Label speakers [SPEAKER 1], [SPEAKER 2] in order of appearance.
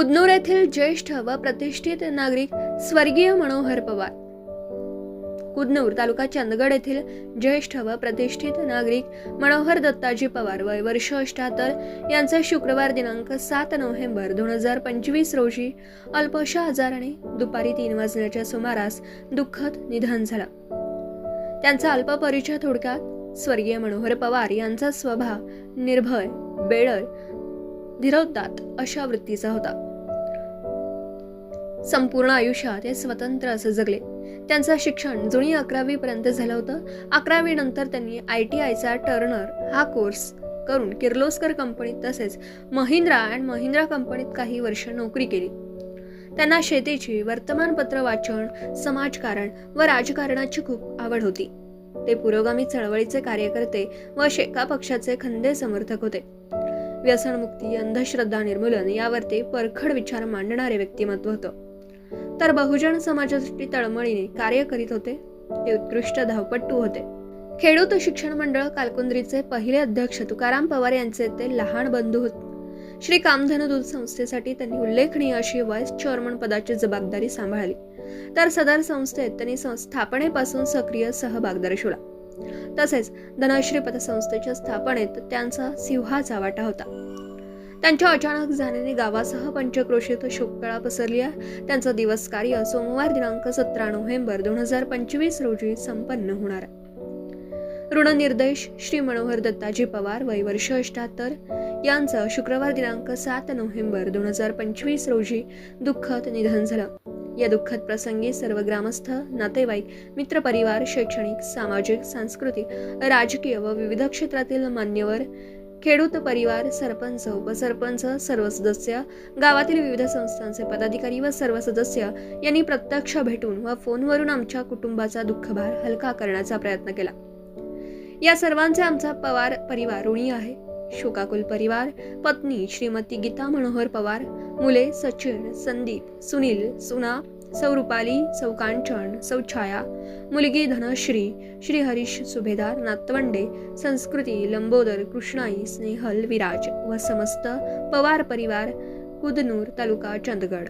[SPEAKER 1] कुदनूर येथील ज्येष्ठ व प्रतिष्ठित नागरिक स्वर्गीय मनोहर पवार. कुदनूर तालुका चंदगड येथील ज्येष्ठ व प्रतिष्ठित नागरिक मनोहर दत्ताजी पवार वय वर्ष अष्टाहत्तर यांचे शुक्रवार दिनांक सात नोव्हेंबर दोन हजार पंचवीस रोजी अल्पशा आजाराने दुपारी तीन वाजण्याच्या सुमारास दुःखद निधन झालं. त्यांचा अल्प परिचय थोडक्यात स्वर्गीय मनोहर पवार यांचा स्वभाव निर्भय बेळर धिरवतात अशा वृत्तीचा होता. संपूर्ण आयुष्यात ते स्वतंत्र असं जगले. त्यांचं शिक्षण जुनी अकरावी पर्यंत झालं होतं. अकरावी नंतर त्यांनी आय टी आयचा टर्नर हा कोर्स करून किर्लोस्कर कंपनीत तसेच महिंद्रा अँड महिंद्रा कंपनीत काही वर्ष नोकरी केली. त्यांना शेतीची वर्तमानपत्र वाचन समाजकारण व राजकारणाची खूप आवड होती. ते पुरोगामी चळवळीचे कार्यकर्ते व शेका पक्षाचे खंदे समर्थक होते. व्यसनमुक्ती अंधश्रद्धा निर्मूलन यावर ते परखड विचार मांडणारे व्यक्तिमत्व होतं. तर बहुजन समाजासाठी तळमळीने कार्य करीत होते. ते उत्कृष्ट धावपट्टू होते. खेडूत शिक्षण मंडळ कालकुंद्रीचे पहिले अध्यक्ष तुकाराम पवार यांचे ते लहान बंधू होते. श्री कामधेनू दूध संस्थेसाठी त्यांनी उल्लेखनीय अशी व्हाईस चेअरमन पदाची जबाबदारी सांभाळली. तर सदर संस्थेत त्यांनी सं- स्थापनेपासून सक्रिय सहभाग दर्शवला तसेच धनश्री पतसंस्थेच्या स्थापनेत त्यांचा सिंहाचा वाटा होता. त्यांच्या अचानक जाण्याने गावासह पंचक्रोशीत शोककळा पसरली आहे. त्यांचा दिवस कार्य सोमवार दिनांक सतरा नोव्हेंबर दोन हजार पंचवीस रोजी संपन्न होणार आहे. ऋणनिर्देश श्री मनोहर दत्ताजी पवार वय वर्ष अष्ट्याहत्तर यांचं शुक्रवार दिनांक सात नोव्हेंबर दोन हजार पंचवीस रोजी दुःखद निधन झालं. या दुःखद प्रसंगी सर्व ग्रामस्थ नातेवाईक मित्रपरिवार शैक्षणिक सामाजिक सांस्कृतिक राजकीय व विविध क्षेत्रातील मान्यवर खेडूत परिवार सरपंच उपसरपंच सर्व सदस्य गावातील विविध संस्थांचे पदाधिकारी व सर्व सदस्य यांनी प्रत्यक्ष भेटून व फोनवरून आमच्या कुटुंबाचा दुःखभार हलका करण्याचा प्रयत्न केला. या सर्वांचे आमचा पवार परिवार ऋणी आहे. शोकाकुल परिवार पत्नी श्रीमती गीता मनोहर पवार मुले सचिन संदीप सुनील सुना सौ रुपाली सौ कांचन सौ छाया मुलगी धनश्री श्री हरीश सुभेदार नातवंडे संस्कृती लंबोदर कृष्णाई स्नेहल विराज व समस्त पवार परिवार कुदनूर तालुका चंदगड.